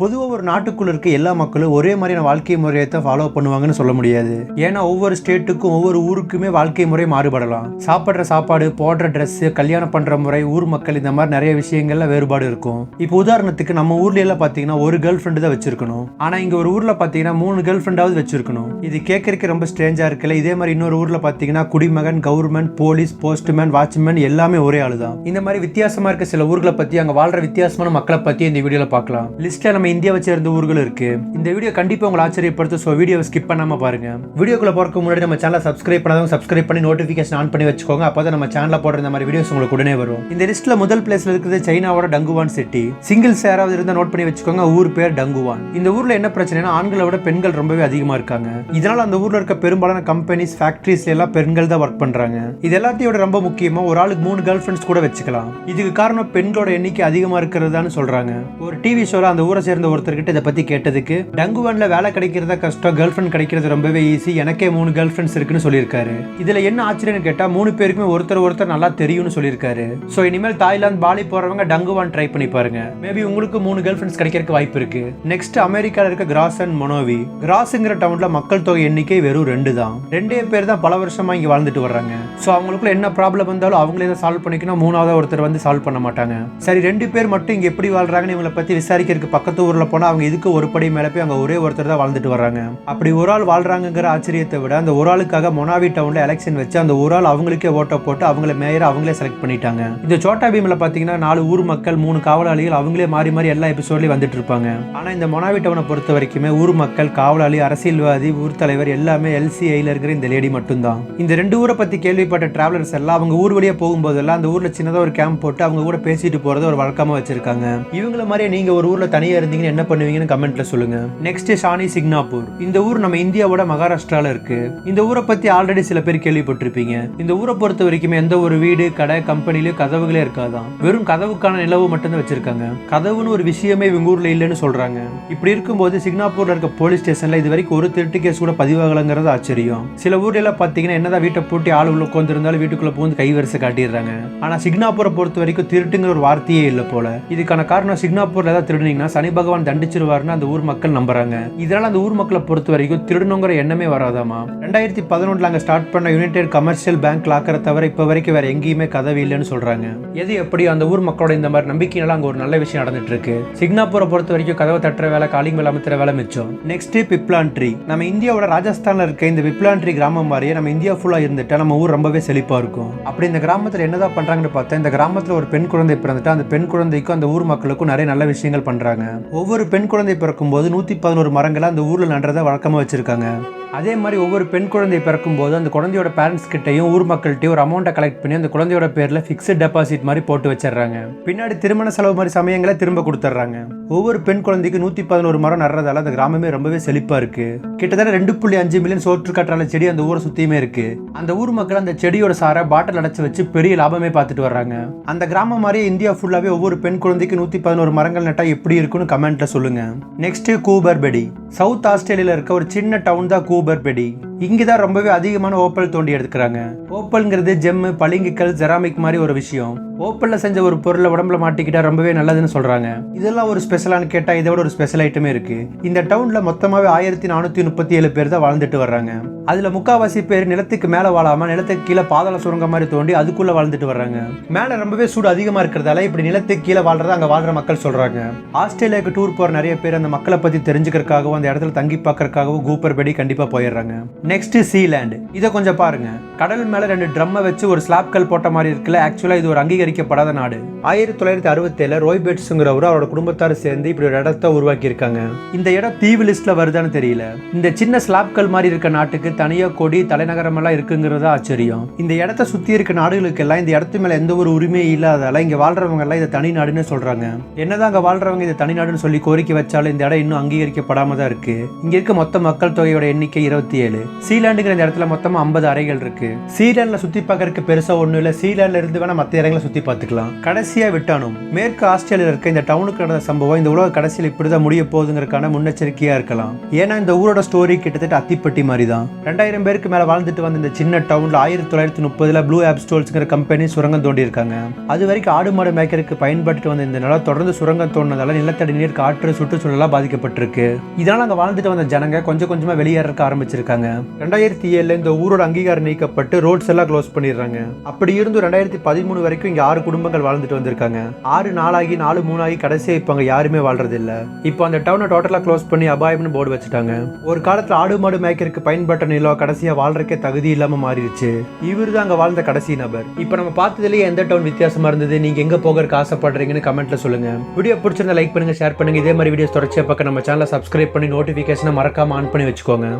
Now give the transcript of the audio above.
பொதுவாக ஒரு நாட்டுக்குள்ள இருக்க எல்லா மக்களும் ஒரே மாதிரியான வாழ்க்கை முறையை தான் ஃபாலோ பண்ணுவாங்கன்னு சொல்ல முடியாது. ஏன்னா ஒவ்வொரு ஸ்டேட்டுக்கும் ஒவ்வொரு ஊருக்குமே வாழ்க்கை முறை மாறுபடலாம். சாப்பிட்ற சாப்பாடு போடுற ட்ரெஸ்ஸு கல்யாணம் பண்ற முறை ஊர் மக்கள் இந்த மாதிரி நிறைய விஷயங்கள்ல வேறுபாடு இருக்கும். இப்போ உதாரணத்துக்கு நம்ம ஊர்ல எல்லாம் பாத்தீங்கன்னா ஒரு கேர்ள் ஃப்ரெண்டு தான் வச்சிருக்கணும். ஆனா இங்க ஒரு ஊர்ல பாத்தீங்கன்னா மூணு கேர்ள் ஃப்ரெண்டாவது வச்சிருக்கணும். இது கேட்கறதுக்கு ரொம்ப ஸ்ட்ரேஞ்சா இருக்குல்ல. இதே மாதிரி இன்னொரு ஊர்ல பாத்தீங்கன்னா குடிமகன் கவர்மெண்ட் போலீஸ் போஸ்ட்மேன் வாட்ச்மேன் எல்லாமே ஒரே ஆளு தான் இந்த மாதிரி வித்தியாசமா இருக்க சில ஊர்களை பத்தி அங்க வாழ்ற வித்தியாசமான மக்களை பத்தி இந்த வீடியோல பார்க்கலாம். லிஸ்ட்ல நம்ம இந்தியாவை சேர்ந்த ஊர்கள் இருக்கு. இந்த வீடியோ கண்டிப்பா உங்களை ஆச்சரியப்படுத்தும். ஸோ வீடியோவை ஸ்கிப் பண்ணாம பாருங்க. வீடியோக்குள்ள போறதுக்கு முன்னாடி நம்ம சேனலை சப்ஸ்கிரைப் பண்ணாதவங்க சப்ஸ்கிரைப் பண்ணி நோட்டிஃபிகேஷன் ஆன் பண்ணி வச்சுக்கோங்க. அப்பதான் நம்ம சேனலில் போடுற இந்த மாதிரி வீடியோஸ் உங்களுக்கு உடனே வரும். இந்த லிஸ்ட்ல முதல் பிளேஸ்ல இருக்கிறது சைனாவோட டங்குவான் சிட்டி சிங்கிள்ஸ் யாராவது இருந்தா நோட் பண்ணி வச்சுக்கோங்க. ஊர் பேர் டங்குவான். இந்த ஊர்ல என்ன பிரச்சனைனா ஆண்களை விட பெண்கள் ரொம்பவே அதிகமா இருக்காங்க. இதனால அந்த ஊர்ல இருக்க பெரும்பாலான கம்பெனிஸ் ஃபேக்டரிஸ் எல்லாம் பெண்கள் தான் ஒர்க் பண்றாங்க. இது எல்லாத்தையும் ரொம்ப முக்கியமா ஒரு ஆளுக்கு மூணு கேர்ள் ஃப்ரெண்ட்ஸ் கூட வச்சுக்கலாம். இதுக்கு காரணம் பெண்களோட எண்ணிக்கை அதிகமா இருக்கிறதான்னு சொல்றாங்க. ஒரு டிவி ஷோல அந்த ஊரை சேர்ந்த ஒருத்தர்கிட்ட இதை பத்தி கேட்டதுக்கு டங்குவான்ல வேலை கிடைக்கிறதா கஷ்டம் கேர்ள் ஃப்ரெண்ட் கிடைக்கிறது ரொம்பவே ஈஸி எனக்கே மூணு கேர்ள் ஃப்ரெண்ட்ஸ் இருக்குன்னு சொல்லியிருக்காரு. இதுல என்ன ஆச்சரியம்னு கேட்டா மூணு பேருக்குமே ஒருத்தர் ஒருத்தர் நல்லா தெரியும்னு சொல்லியிருக்காரு. ஸோ இனிமேல் தாய்லாந்து பாலி போறவங்க டங்குவான் ட்ரை பண்ணி பாருங்க. மேபி உங்களுக்கு மூணு கேர்ள் ஃப்ரெண்ட்ஸ் கிடைக்கிறதுக்கு வாய்ப்பு இருக்கு. நெக்ஸ்ட் அமெரிக்கால இருக்க கிராஸ் அண்ட் மொனோவி. கிராஸ்ங்கிற டவுன்ல மக்கள் தொகை எண்ணிக்கை வெறும் ரெண்டு தான். ரெண்டே பேர் தான் பல வருஷமா இங்க வாழ்ந்துட்டு வர்றாங்க. ஸோ அவங்களுக்குள்ள என்ன ப்ராப்ளம் வந்தாலும் அவங்களே தான் சால்வ் பண்ணிக்கணும். மூணாவது ஒருத்தர் வந்து சால்வ் பண்ண மாட்டாங்க. சரி ரெண்டு பேர் மட்டும் இங்க எப்படி வாழ்றாங்கன்னு இவங்களை பத்தி விசாரிக்கிறதுக்கு பக்கத்து ஊரில் போனால் அவங்க இதுக்கு ஒரு படி மேல போய் அங்கே ஒரே ஒருத்தர் தான் வாழ்ந்துட்டு வர்றாங்க. அப்படி ஒரு ஆள் வாழ்றாங்கிற ஆச்சரியத்தை விட அந்த ஒரு ஆளுக்காக மொனாவி டவுன்ல எலெக்ஷன் வச்சு அந்த ஒரு ஆள் அவங்களுக்கே ஓட்ட போட்டு அவங்கள மேயர் அவங்களே செலக்ட் பண்ணிட்டாங்க. இந்த சோட்டா பீமில் பாத்தீங்கன்னா நாலு ஊர் மக்கள் மூணு காவலாளிகள் அவங்களே மாறி மாறி எல்லா எபிசோட்லயும் வந்துட்டு இருப்பாங்க. ஆனா இந்த மொனாவி டவுனை பொறுத்த வரைக்குமே ஊர் மக்கள் காவலாளி அரசியல்வாதி ஊர் தலைவர் எல்லாமே எல்சிஐல இருக்கிற இந்த லேடி மட்டும்தான். இந்த ரெண்டு ஊரை பத்தி கேள்விப்பட்ட டிராவலர்ஸ் எல்லாம் அவங்க ஊர் வழியா போகும்போதெல்லாம் அந்த ஊர்ல சின்னதாக ஒரு கேம்ப் போட்டு அவங்க கூட பேசிட்டு போகிறத ஒரு வழக்கமா வச்சிருக்காங்க. இவங்கள மாதிரியே நீங்க ஒரு ஊர்ல தனியா இருந்தீங்கன்னு என்ன பண்ணுவீங்கன்னு கமெண்ட்ல சொல்லுங்க. நெக்ஸ்ட் ஷானி சிக்னாப்பூர் இந்த ஊர் நம்ம இந்தியாவோட மகாராஷ்டிரால இருக்கு. இந்த ஊரை பத்தி ஆல்ரெடி சில பேர் கேள்விப்பட்டிருப்பீங்க. இந்த ஊரை பொறுத்த வரைக்கும் எந்த ஒரு வீடு கடை கம்பெனிலயும் கதவுகளே இருக்காதான். வெறும் கதவுக்கான நிலவு மட்டும்தான் வச்சிருக்காங்க. கதவுன்னு ஒரு விஷயமே இவங்க ஊர்ல இல்லைன்னு சொல்றாங்க. இப்படி இருக்கும்போது சிக்னாப்பூர்ல இருக்க போலீஸ் ஸ்டேஷன்ல இது வரைக்கும் ஒரு திருட்டு கேஸ் கூட பதிவாகலங்கிறது ஆச்சரியம். சில ஊர்ல எல்லாம் பாத்தீங்கன்னா என்னதான் வீட்டை பூட்டி ஆள் உள்ள உட்காந்துருந்தாலும் வீட்டுக்குள்ள புகுந்து கைவரிசை காட்டிடுறாங்க. ஆனா சிக்னாப்பூரை பொறுத்த வரைக்கும் திருட்டுங்கிற ஒரு வார்த்தையே இல்லை போல. இதுக்கான காரணம் சிக்னாப்பூர்ல ஏதாவது திருடுனீங்கன்னா சனி பகவான் தண்டிச்சிருவாருன்னு அந்த ஊர் மக்கள் நம்புறாங்க. இதனால அந்த ஊர் மக்களை பொறுத்த வரைக்கும் திருடணுங்கிற எண்ணமே வராதாமா ரெண்டாயிரத்தி பதினொன்றுல அங்க ஸ்டார்ட் பண்ண யுனைடெட் கமர்ஷியல் பேங்க் லாக்கரை தவிர இப்ப வரைக்கும் வேற எங்கேயுமே கதவு இல்லைன்னு சொல்றாங்க. எது எப்படி அந்த ஊர் மக்களோட இந்த மாதிரி நம்பிக்கையினால அங்க ஒரு நல்ல விஷயம் நடந்துட்டு இருக்கு சிக்னாப்பூரை பொறுத்த வரைக்கும் கதவை தட்டுற வேலை காலிங் வேலை அமைத்துற வேலை மிச்சம். நெக்ஸ்ட் பிப்ளான்ட்ரி நம்ம இந்தியாவோட ராஜஸ்தான்ல இருக்க இந்த பிப்ளான்ட்ரி கிராமம் மாதிரியே நம்ம இந்தியா ஃபுல்லா இருந்துட்டா நம்ம ஊர் ரொம்பவே செழிப்பா இருக்கும். அப்படி இந்த கிராமத்துல என்னதான் பண்றாங்கன்னு பார்த்தா இந்த கிராமத்துல ஒரு பெண் குழந்தை பிறந்துட்டா அந்த பெண் குழந்தைக்கும் அந்த ஊர் மக்களுக்கும் நிறைய நல்ல விஷயங்கள் பண்றாங்க. ஒவ்வொரு பெண் குழந்தை பிறக்கும்போது நூற்றி நூத்தி பதினோரு மரங்களை அந்த ஊர்ல நடுறதை வழக்கமா வச்சிருக்காங்க. அதே மாதிரி ஒவ்வொரு பெண் குழந்தை பிறக்கும் போது அந்த குழந்தையோட பேரண்ட்ஸ் கிட்டையும் ஊர் மக்கள்கிட்டையும் ஒரு அமௌண்ட்டை கலெக்ட் பண்ணி அந்த குழந்தையோட பேரில் ஃபிக்ஸட் டெபாசிட் மாதிரி போட்டு வச்சிடுறாங்க. பின்னாடி திருமண செலவு மாதிரி சமயங்களை திரும்ப கொடுத்துட்றாங்க. ஒவ்வொரு பெண் குழந்தைக்கு நூற்றி பதினோரு மரம் நடுறதால அந்த கிராமமே ரொம்பவே செழிப்பாக இருக்கு. கிட்டத்தட்ட ரெண்டு புள்ளி அஞ்சு மில்லியன் சோற்று கற்றால செடி அந்த ஊரை சுற்றியுமே இருக்கு. அந்த ஊர் மக்கள் அந்த செடியோட சாரை பாட்டில் அடைச்சி வச்சு பெரிய லாபமே பார்த்துட்டு வர்றாங்க. அந்த கிராமம் மாதிரி இந்தியா ஃபுல்லாகவே ஒவ்வொரு பெண் குழந்தைக்கு நூற்றி பதினோரு மரங்கள் நட்டால் எப்படி இருக்குன்னு கமெண்ட்டில் சொல்லுங்க. நெக்ஸ்ட்டு கூபர் பெடி சவுத் ஆஸ்திரேலியாவில் இருக்க ஒரு சின்ன டவுன் தான் கூ பெடி இங்கே தான் ரொம்பவே அதிகமான ஓப்பல் தோண்டி எடுத்துக்கிறாங்க. ஓப்பல்ங்கிறது ஜெம்மு பளிங்குக்கல் ஜெராமிக் மாதிரி ஒரு விஷயம். ஓப்பலில் செஞ்ச ஒரு பொருளை உடம்புல மாட்டிக்கிட்டா ரொம்பவே நல்லதுன்னு சொல்கிறாங்க இதெல்லாம் ஒரு ஸ்பெஷலானு கேட்டால் இதை விட ஒரு ஸ்பெஷல் ஐட்டமே இருக்குது இந்த டவுனில் மொத்தமாகவே ஆயிரத்தி நானூற்றி முப்பத்தி ஏழு பேர் தான் வாழ்ந்துட்டு வர்றாங்க. அதில் முக்காவாசி பேர் நிலத்துக்கு மேலே வாழாமல் நிலத்துக்கு கீழே பாதாள சுரங்க மாதிரி தோண்டி அதுக்குள்ளே வாழ்ந்துட்டு வர்றாங்க. மேலே ரொம்பவே சூடு அதிகமாக இருக்கிறதால இப்படி நிலத்துக்கு கீழே வாழ்றத அங்கே வாழ்ற மக்கள் சொல்கிறாங்க ஆஸ்திரேலியாவுக்கு டூர் போகிற நிறைய பேர் அந்த மக்களை பற்றி தெரிஞ்சுக்கிறதுக்காகவும் அந்த இடத்துல தங்கி பார்க்கறதுக்காகவும் கூப்பர் படி கண்டிப்பாக போயிடுறாங்க. நெக்ஸ்ட் சீலேண்ட் இதை கொஞ்சம் பாருங்க. கடல் மேல ரெண்டு ட்ரம்மை வச்சு ஒரு ஸ்லாப் கல் போட்ட மாதிரி இருக்குல்ல ஆக்சுவலா இது ஒரு அங்கீகரிக்கப்படாத நாடு. ஆயிரத்தி தொள்ளாயிரத்தி அறுபத்தேழு ரோய் பெட்ஸுங்கிறவர் அவரோட குடும்பத்தார் சேர்ந்து இப்படி ஒரு இடத்த உருவாக்கி இருக்காங்க இந்த இடம் தீவு லிஸ்ட்ல வருதான்னு தெரியல. இந்த சின்ன ஸ்லாப் கல் மாதிரி இருக்க நாட்டுக்கு தனியா கொடி தலைநகரம் எல்லாம் இருக்குங்கிறது ஆச்சரியம். இந்த இடத்த சுத்தி இருக்க நாடுகளுக்கெல்லாம் இந்த இடத்து மேல எந்த ஒரு உரிமையும் இல்லாதால இங்க வாழ்றவங்க எல்லாம் இதை தனி நாடுன்னு சொல்றாங்க. என்னதான் அங்க வாழ்றவங்க இதை தனி நாடுன்னு சொல்லி கோரிக்கை வச்சாலும் இந்த இடம் இன்னும் அங்கீகரிக்கப்படாம தான் இருக்கு. இங்க இருக்க மொத்த மக்கள் தொகையோட எண்ணிக்கை இருபத்தி ஏழு சீலாண்டுங்கிற இந்த இடத்துல மொத்தமாக ஐம்பது அறைகள் இருக்கு. சீலாண்ட்ல சுத்தி பார்க்கறதுக்கு பெருசா ஒன்றும் இல்லை. சீலாண்ட்ல இருந்து வேணா மற்ற இடங்களை சுத்தி பார்த்துக்கலாம். கடைசியா விட்டானும். மேற்கு ஆஸ்திரேலியா இருக்க இந்த டவுனுக்கு நடந்த சம்பவம் இந்த உலக கடைசியில் இப்படிதான் முடிய போகுதுங்கிறதுக்கான முன்னெச்சரிக்கையா இருக்கலாம். ஏன்னா இந்த ஊரோட ஸ்டோரி கிட்டத்தட்ட அத்திப்பட்டி மாதிரி தான் ரெண்டாயிரம் பேருக்கு மேல வாழ்ந்துட்டு வந்த இந்த சின்ன டவுன்ல ஆயிரத்தி தொள்ளாயிரத்தி முப்பதுல ப்ளூ ஆப் ஸ்டோல்ஸ்ங்கிற கம்பெனி சுரங்கம் தோண்டி இருக்காங்க அது வரைக்கும் ஆடு மாடு மேய்க்கிறதுக்கு பயன்பட்டு வந்த இந்த நிலம் தொடர்ந்து சுரங்கம் தோண்டினதால நிலத்தடி நீர் காற்று சுற்றுச்சூழலாக பாதிக்கப்பட்டிருக்கு. இதனால அங்க வாழ்ந்துட்டு வந்த ஜனங்க கொஞ்சம் கொஞ்சமா வெளியேறக்க ஆரம்பிச்சிருக்காங்க. ரெண்டாயிரத்தி ஏழுல இந்த ஊரோட அங்கீகாரம் நீக்கப்பட்டு ரோட்ஸ் எல்லாம் க்ளோஸ் பண்ணிடுறாங்க. அப்படி இருந்து ரெண்டாயிரத்தி பதிமூணு வரைக்கும் இங்க ஆறு குடும்பங்கள் வாழ்ந்துட்டு வந்திருக்காங்க. ஆறு நாளாகி நாலு மூணாகி கடைசியா இப்ப அங்க யாருமே வாழ்றது இல்ல இப்போ அந்த டவுனை டோட்டலா க்ளோஸ் பண்ணி அபாயம்னு போர்டு வச்சுட்டாங்க. ஒரு காலத்துல ஆடு மாடு மேய்க்கிறதுக்கு பயன்பட்ட நிலம் கடைசியா வாழ்றக்கே தகுதி இல்லாம மாறிடுச்சு. இவர் தான் அங்க வாழ்ந்த கடைசி நபர். இப்போ நம்ம பார்த்ததுலயே எந்த டவுன் வித்தியாசமா இருந்தது? நீங்க எங்க போகிறதுக்கு ஆசைப்படுறீங்கன்னு கமெண்ட்ல சொல்லுங்க. வீடியோ பிடிச்சிருந்தா லைக் பண்ணுங்க ஷேர் பண்ணுங்க. இதே மாதிரி வீடியோஸ் தொடர்ச்சியா பக்கம் நம்ம சேனலை சப்ஸ்கிரைப் பண்ணி நோட்டிபிகேஷனை மறக்காம ஆன் பண்ணி வச்சுக்கோங்க.